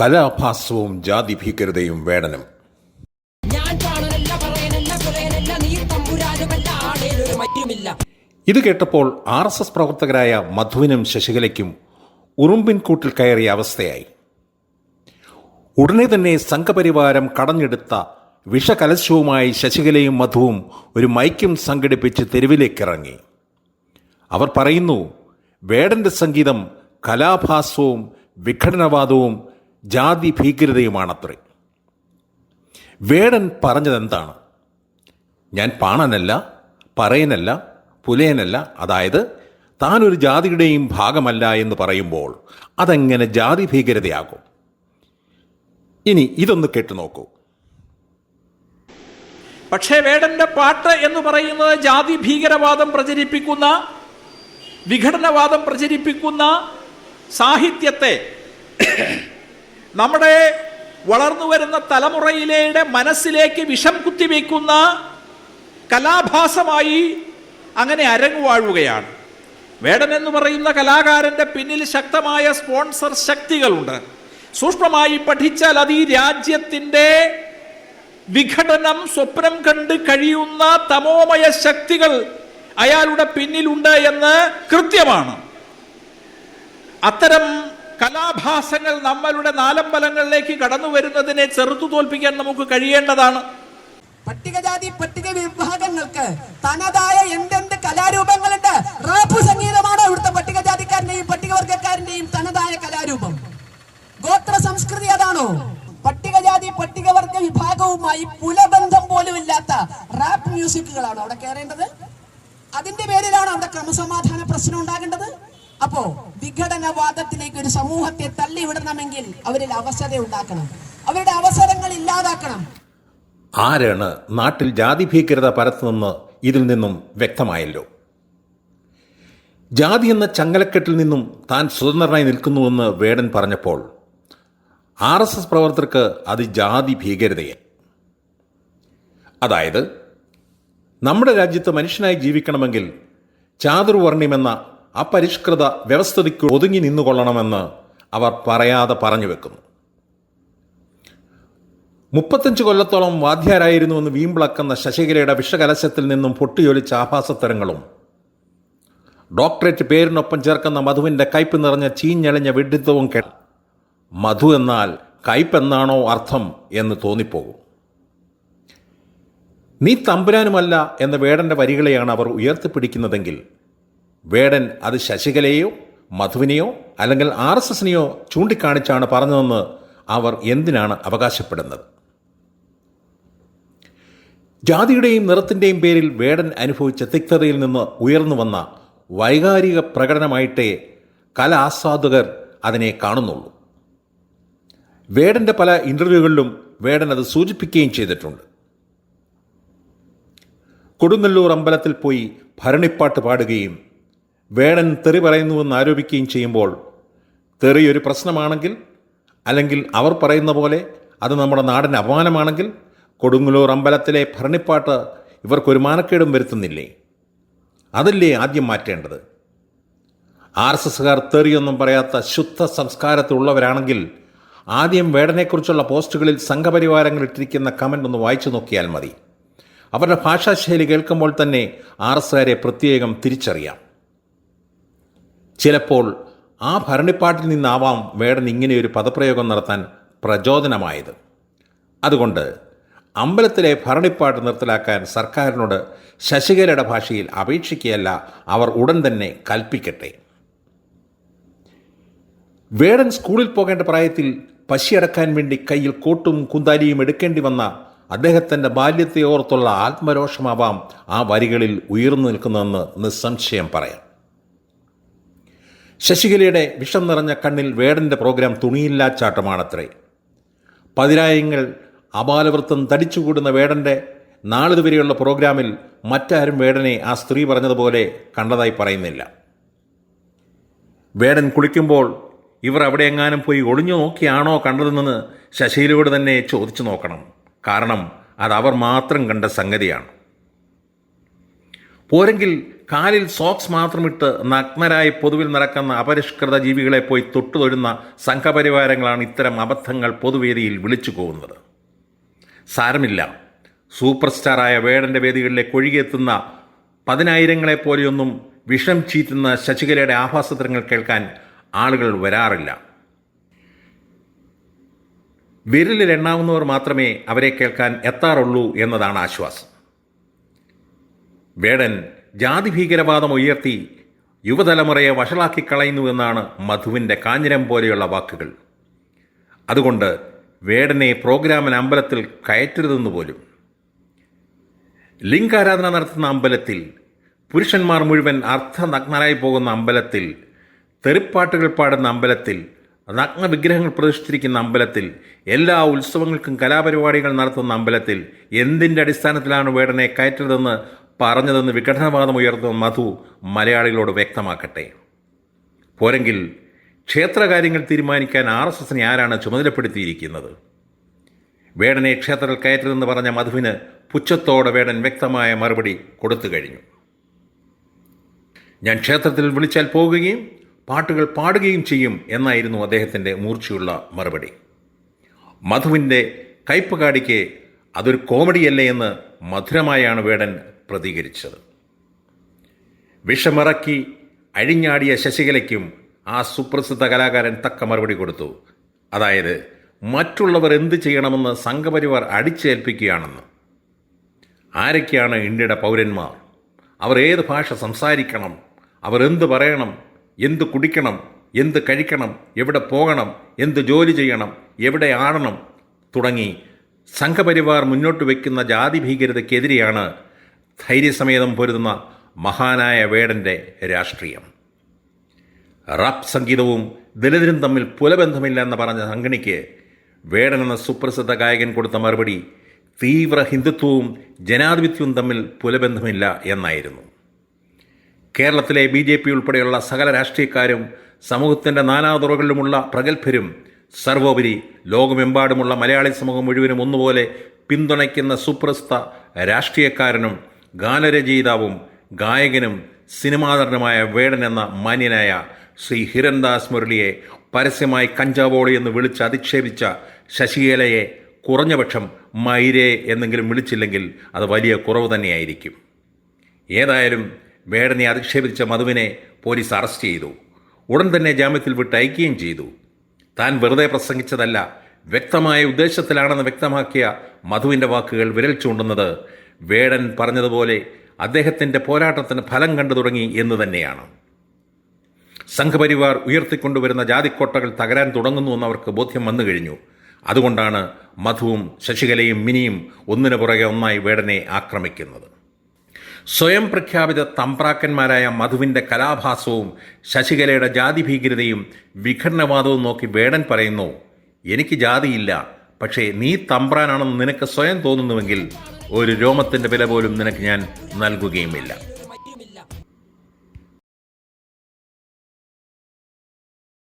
കലാഭാസവും ജാതി ഭീകരതയും വേടനും ഇത് കേട്ടപ്പോൾ ആർ എസ് എസ് പ്രവർത്തകരായ മധുവിനും ശശികലയ്ക്കും ഉറുമ്പിൻ കൂട്ടിൽ കയറിയ അവസ്ഥയായി. ഉടനെ തന്നെ സംഘപരിവാരം കടഞ്ഞെടുത്ത വിഷകലശവുമായി ശശികലയും മധുവും ഒരു മൈക്കും സംഘടിപ്പിച്ച് തെരുവിലേക്കിറങ്ങി. അവർ പറയുന്നു വേടന്റെ സംഗീതം കലാഭാസവും വിഘടനവാദവും ജാതി ഭീകരതയുമാണത്രേ. വേടൻ പറഞ്ഞതെന്താണ്? ഞാൻ പാണനല്ല പറയനല്ല പുലയനല്ല അതായത് താനൊരു ജാതിയുടെയും ഭാഗമല്ല എന്ന് പറയുമ്പോൾ അതെങ്ങനെ ജാതി ഭീകരതയാകും? ഇനി ഇതൊന്ന് കേട്ടു നോക്കൂ. പക്ഷേ വേടന്റെ പാട്ട് എന്ന് പറയുന്നത് ജാതി ഭീകരവാദം പ്രചരിപ്പിക്കുന്ന വിഘടനവാദം പ്രചരിപ്പിക്കുന്ന സാഹിത്യത്തെ നമ്മുടെ വളർന്നു വരുന്ന തലമുറയിലെ മനസ്സിലേക്ക് വിഷം കുത്തിവെക്കുന്ന കലാഭാസമായി അങ്ങനെ അരങ്ങുവാഴുകയാണ്. വേടൻ എന്ന് പറയുന്ന കലാകാരന്റെ പിന്നിൽ ശക്തമായ സ്പോൺസർ ശക്തികളുണ്ട്. സൂക്ഷ്മമായി പഠിച്ചാൽ അത് ഈ രാജ്യത്തിന്റെ വിഘടനം സ്വപ്നം കണ്ട് കഴിയുന്ന തമോമയ ശക്തികൾ അയാളുടെ പിന്നിലുണ്ട് എന്ന് കൃത്യമാണ്. അത്തരം കലാഭാസങ്ങൾ നമ്മളുടെ നാലമ്പലങ്ങളിലേക്ക് കടന്നു വരുന്നതിനെ ചെറുത്തു തോൽപ്പിക്കാൻ നമുക്ക് കഴിയേണ്ടതാണ്. പട്ടികജാതി പട്ടിക വിഭാഗങ്ങൾക്ക് തനതായ എന്തെന്ത് കലാരൂപങ്ങളുണ്ട്? റാപ്പ് സംഗീതമാണ് ഇവിടുത്തെ പട്ടികജാതിക്കാരന്റെയും പട്ടികവർഗക്കാരന്റെയും തനതായ കലാരൂപം. ഗോത്ര സംസ്കൃതി അതാണോ? പട്ടികജാതി പട്ടികവർഗ വിഭാഗവുമായി പുലബന്ധം പോലും ഇല്ലാത്ത റാപ്പ് മ്യൂസിക്കുകളാണോ അവിടെ കയറേണ്ടത് അതിന്റെ പേരിലാണ് അവിടെ ക്രമസമാധാന പ്രശ്നം ഉണ്ടാകേണ്ടത്? അപ്പോ വിഘടനവാദത്തിലേക്ക് ഒരു സമൂഹത്തെ തള്ളിവിടണമെങ്കിൽ അവരിൽ അവസരം ഉണ്ടാക്കണം. അവരുടെ അവസരങ്ങൾ ഇല്ലാതാക്കണം. ആരാണ് നാട്ടിൽ ജാതി ഭീകരത പരത്തുന്നെന്ന് ഇതിൽ നിന്നും വ്യക്തമായല്ലോ. ജാതി എന്ന ചങ്ങലക്കെട്ടിൽ നിന്നും താൻ സ്വതന്ത്രനായി നിൽക്കുന്നുവെന്ന് വേടൻ പറഞ്ഞപ്പോൾ ആർ എസ് എസ് പ്രവർത്തകർക്ക് അത് ജാതി ഭീകരതയെ. അതായത് നമ്മുടെ രാജ്യത്ത് മനുഷ്യനായി ജീവിക്കണമെങ്കിൽ ചാതുർവർണ്യമെന്ന അപരിഷ്കൃത വ്യവസ്ഥിതിക്ക് ഒതുങ്ങി നിന്നുകൊള്ളണമെന്ന് അവർ പറയാതെ പറഞ്ഞു വെക്കുന്നു. മുപ്പത്തഞ്ച് കൊല്ലത്തോളം വാദ്യാരായിരുന്നുവെന്ന് വീമ്പിളക്കുന്ന ശശികലയുടെ വിഷകലശത്തിൽ നിന്നും പൊട്ടിയൊലിച്ച ആഭാസത്തരങ്ങളും ഡോക്ടറേറ്റ് പേരിനൊപ്പം ചേർക്കുന്ന മധുവിന്റെ കയ്പ് നിറഞ്ഞ ചീഞ്ഞളിഞ്ഞ വിഡിത്തവും കേ മധു എന്നാൽ കയ്പെന്നാണോ അർത്ഥം എന്ന് തോന്നിപ്പോകും. നീ തമ്പുരാനുമല്ല എന്ന വേടന്റെ വരികളെയാണ് അവർ ഉയർത്തിപ്പിടിക്കുന്നതെങ്കിൽ വേടൻ അത് ശശികലയെയോ മധുവിനെയോ അല്ലെങ്കിൽ ആർ എസ് എസിനെയോ ചൂണ്ടിക്കാണിച്ചാണ് പറഞ്ഞതെന്ന് അവർ എന്തിനാണ് അവകാശപ്പെടുന്നത്? ജാതിയുടെയും നിറത്തിന്റെയും പേരിൽ വേടൻ അനുഭവിച്ച തിക്തതയിൽ നിന്ന് ഉയർന്നു വന്ന വൈകാരിക പ്രകടനമായിട്ടേ കല ആസ്വാദകർ അതിനെ കാണുന്നുള്ളൂ. വേടന്റെ പല ഇന്റർവ്യൂകളിലും വേടൻ അത് സൂചിപ്പിക്കുകയും ചെയ്തിട്ടുണ്ട്. കൊടുങ്ങല്ലൂർ അമ്പലത്തിൽ പോയി ഭരണിപ്പാട്ട് പാടുകയും വേടൻ തെറി പറയുന്നുവെന്ന് ആരോപിക്കുകയും ചെയ്യുമ്പോൾ തെറി ഒരു പ്രശ്നമാണെങ്കിൽ അല്ലെങ്കിൽ അവർ പറയുന്ന പോലെ അത് നമ്മുടെ നാടിന് അപമാനമാണെങ്കിൽ കൊടുങ്ങല്ലൂർ അമ്പലത്തിലെ ഭരണിപ്പാട്ട് ഇവർക്കൊരു മാനക്കേടും വരുത്തുന്നില്ലേ? അതല്ലേ ആദ്യം മാറ്റേണ്ടത്? ആർ എസ് എസ്സുകാർ തെറിയൊന്നും പറയാത്ത ശുദ്ധ സംസ്കാരത്തിലുള്ളവരാണെങ്കിൽ ആദ്യം വേടനെക്കുറിച്ചുള്ള പോസ്റ്റുകളിൽ സംഘപരിവാരങ്ങൾ ഇട്ടിരിക്കുന്ന കമന്റ് ഒന്ന് വായിച്ചു നോക്കിയാൽ മതി. അവരുടെ ഭാഷാശൈലി കേൾക്കുമ്പോൾ തന്നെ ആർ എസ്സുകാരെ പ്രത്യേകം തിരിച്ചറിയാം. ചിലപ്പോൾ ആ ഭരണിപ്പാട്ടിൽ നിന്നാവാം വേടൻ ഇങ്ങനെയൊരു പദപ്രയോഗം നടത്താൻ പ്രചോദനമായത്. അതുകൊണ്ട് അമ്പലത്തിലെ ഭരണിപ്പാട്ട് നിർത്തലാക്കാൻ സർക്കാരിനോട് ശശികലയുടെ ഭാഷയിൽ അപേക്ഷിക്കുകയല്ല അവർ ഉടൻ തന്നെ കൽപ്പിക്കട്ടെ. വേടൻ സ്കൂളിൽ പോകേണ്ട പ്രായത്തിൽ പശിയടക്കാൻ വേണ്ടി കയ്യിൽ കോട്ടും കുന്താലിയും എടുക്കേണ്ടി വന്ന അദ്ദേഹത്തിന്റെ ബാല്യത്തെ ഓർത്തുള്ള ആത്മരോഷമാവാം ആ വരികളിൽ ഉയർന്നു നിൽക്കുന്നതെന്ന് നിസ്സംശയം പറയാം. ശശികലയുടെ വിഷം നിറഞ്ഞ കണ്ണിൽ വേടന്റെ പ്രോഗ്രാം തുണിയില്ലാച്ചാട്ടമാണത്രേ പതിരായങ്ങൾ അപാലവൃത്തം തടിച്ചുകൂടുന്ന വേടന്റെ നാളിതുവരെയുള്ള പ്രോഗ്രാമിൽ മറ്റാരും വേടനെ ആ സ്ത്രീ പറഞ്ഞതുപോലെ കണ്ടതായി പറയുന്നില്ല. വേടൻ കുളിക്കുമ്പോൾ ഇവർ അവിടെ എങ്ങാനും പോയി ഒളിഞ്ഞു നോക്കിയാണോ കണ്ടതെന്ന് ശശീലയോട് തന്നെ ചോദിച്ചു നോക്കണം. കാരണം അത് അവർ മാത്രം കണ്ട സംഗതിയാണ്. പോരെങ്കിൽ കാലിൽ സോക്സ് മാത്രമിട്ട് നഗ്നരായി പൊതുവിൽ നടക്കുന്ന അപരിഷ്കൃത ജീവികളെ പോയി തൊട്ടുതൊഴുന്ന സംഘപരിവാരങ്ങളാണ് ഇത്തരം അബദ്ധങ്ങൾ പൊതുവേദിയിൽ വിളിച്ചു പോകുന്നത് സാരമില്ല. സൂപ്പർ സ്റ്റാറായ വേടന്റെ വേദികളിലേക്ക് ഒഴുകിയെത്തുന്ന പതിനായിരങ്ങളെ പോലെയൊന്നും വിഷം ചീറ്റുന്ന ശശികലയുടെ ആഭാസത്രങ്ങൾ കേൾക്കാൻ ആളുകൾ വരാറില്ല. വിരലിൽ എണ്ണാവുന്നവർ മാത്രമേ അവരെ കേൾക്കാൻ എത്താറുള്ളൂ എന്നതാണ് ആശ്വാസം. വേടൻ ജാതി ഭീകരവാദം ഉയർത്തി യുവതലമുറയെ വഷളാക്കി കളയുന്നുവെന്നാണ് മധുവിന്റെ കാഞ്ഞിരം പോലെയുള്ള വാക്കുകൾ. അതുകൊണ്ട് വേടനെ പ്രോഗ്രാമിന് അമ്പലത്തിൽ കയറ്റരുതെന്ന് പോലും. ലിംഗാരാധന നടത്തുന്ന അമ്പലത്തിൽ പുരുഷന്മാർ മുഴുവൻ അർത്ഥനഗ്നരായി പോകുന്ന അമ്പലത്തിൽ തെറിപ്പാട്ടുകൾ പാടുന്ന അമ്പലത്തിൽ നഗ്നവിഗ്രഹങ്ങൾ പ്രതിഷ്ഠിച്ചിരിക്കുന്ന അമ്പലത്തിൽ എല്ലാ ഉത്സവങ്ങൾക്കും കലാപരിപാടികൾ നടത്തുന്ന അമ്പലത്തിൽ എന്തിന്റെ അടിസ്ഥാനത്തിലാണ് വേടനെ കയറ്റരുതെന്ന് പറഞ്ഞതെന്ന് വിഘടനവാദം ഉയർന്ന മധു മലയാളികളോട് വ്യക്തമാക്കട്ടെ. പോരെങ്കിൽ ക്ഷേത്രകാര്യങ്ങൾ തീരുമാനിക്കാൻ ആർ എസ് എസിനെ ആരാണ് ചുമതലപ്പെടുത്തിയിരിക്കുന്നത്? വേടനെ ക്ഷേത്രത്തിൽ കയറ്റരുതെന്ന് പറഞ്ഞ മധുവിന് പുച്ഛത്തോടെ വേടൻ വ്യക്തമായ മറുപടി കൊടുത്തു കഴിഞ്ഞു. ഞാൻ ക്ഷേത്രത്തിൽ വിളിച്ചാൽ പോകുകയും പാട്ടുകൾ പാടുകയും ചെയ്യും എന്നായിരുന്നു അദ്ദേഹത്തിന്റെ മൂർച്ചയുള്ള മറുപടി. മധുവിന്റെ കയ്പ് കാടിക്ക് അതൊരു കോമഡിയല്ലേ എന്ന് മധുരമായാണ് വേടൻ പ്രതികരിച്ചത്. വിഷമിറക്കി അഴിഞ്ഞാടിയ ശശികലയ്ക്കും ആ സുപ്രസിദ്ധ കലാകാരൻ തക്ക മറുപടി കൊടുത്തു. അതായത് മറ്റുള്ളവർ എന്ത് ചെയ്യണമെന്ന് സംഘപരിവാർ അടിച്ചേൽപ്പിക്കുകയാണെന്ന്. ആരൊക്കെയാണ് ഇന്ത്യയുടെ പൗരന്മാർ? അവർ ഏത് ഭാഷ സംസാരിക്കണം? അവർ എന്ത് പറയണം? എന്ത് കുടിക്കണം? എന്ത് കഴിക്കണം? എവിടെ പോകണം? എന്ത് ജോലി ചെയ്യണം? എവിടെ ആടണം? തുടങ്ങി സംഘപരിവാർ മുന്നോട്ട് വയ്ക്കുന്ന ജാതി ഭീകരതയ്ക്കെതിരെയാണ് ധൈര്യസമേതം പൊരുതുന്ന മഹാനായ വേടന്റെ രാഷ്ട്രീയം. റാപ്പ് സംഗീതവും ദലിതരും തമ്മിൽ പുലബന്ധമില്ല എന്ന് പറഞ്ഞ സംഘടനയ്ക്ക് വേടൻ എന്ന സുപ്രസിദ്ധ ഗായകൻ കൊടുത്ത മറുപടി തീവ്ര ഹിന്ദുത്വവും ജനാധിപത്യവും തമ്മിൽ പുലബന്ധമില്ല എന്നായിരുന്നു. കേരളത്തിലെ ബി ജെ പി ഉൾപ്പെടെയുള്ള സകല രാഷ്ട്രീയക്കാരും സമൂഹത്തിന്റെ നാനാതുറകളിലുമുള്ള പ്രഗത്ഭരും സർവോപരി ലോകമെമ്പാടുമുള്ള മലയാളി സമൂഹം മുഴുവനും ഒന്നുപോലെ പിന്തുണയ്ക്കുന്ന സുപ്രസ്ഥ രാഷ്ട്രീയക്കാരനും ഗാനരചയിതാവും ഗായകനും സിനിമാതരനുമായ വേടൻ എന്ന മാന്യനായ ശ്രീ ഹിരൺദാസ് മുരളിയെ പരസ്യമായി കഞ്ചാവോളി എന്ന് വിളിച്ച് അധിക്ഷേപിച്ച ശശികലയെ കുറഞ്ഞപക്ഷം മൈരേ എന്നെങ്കിലും വിളിച്ചില്ലെങ്കിൽ അത് വലിയ കുറവ് തന്നെയായിരിക്കും. ഏതായാലും വേടനെ അധിക്ഷേപിച്ച മധുവിനെ പോലീസ് അറസ്റ്റ് ചെയ്തു. ഉടൻ തന്നെ ജാമ്യത്തിൽ വിട്ടയക്കുകയും ചെയ്തു. താൻ വെറുതെ പ്രസംഗിച്ചതല്ല വ്യക്തമായ ഉദ്ദേശത്തിലാണെന്ന് വ്യക്തമാക്കിയ മധുവിന്റെ വാക്കുകൾ വിരൽ ചൂണ്ടുന്നത് വേടൻ പറഞ്ഞതുപോലെ അദ്ദേഹത്തിന്റെ പോരാട്ടത്തിന് ഫലം കണ്ടു തുടങ്ങി എന്ന് തന്നെയാണ്. സംഘപരിവാർ ഉയർത്തിക്കൊണ്ടുവരുന്ന ജാതിക്കോട്ടകൾ തകരാൻ തുടങ്ങുന്നു എന്നവർക്ക് ബോധ്യം വന്നു കഴിഞ്ഞു. അതുകൊണ്ടാണ് മധുവും ശശികലയും മിനിയും ഒന്നിനു പുറകെ ഒന്നായി വേടനെ ആക്രമിക്കുന്നത്. സ്വയം പ്രഖ്യാപിത തമ്പ്രാക്കന്മാരായ മധുവിന്റെ കലാഭാസവും ശശികലയുടെ ജാതി ഭീകരതയും വിഘടനവാദവും നോക്കി വേടൻ പറയുന്നു എനിക്ക് ജാതിയില്ല പക്ഷേ നീ തമ്പ്രാനാണെന്ന് നിനക്ക് സ്വയം തോന്നുന്നുവെങ്കിൽ ഒരു രോമത്തിന്റെ വില പോലും നിനക്ക് ഞാൻ നൽകുകയുമില്ല.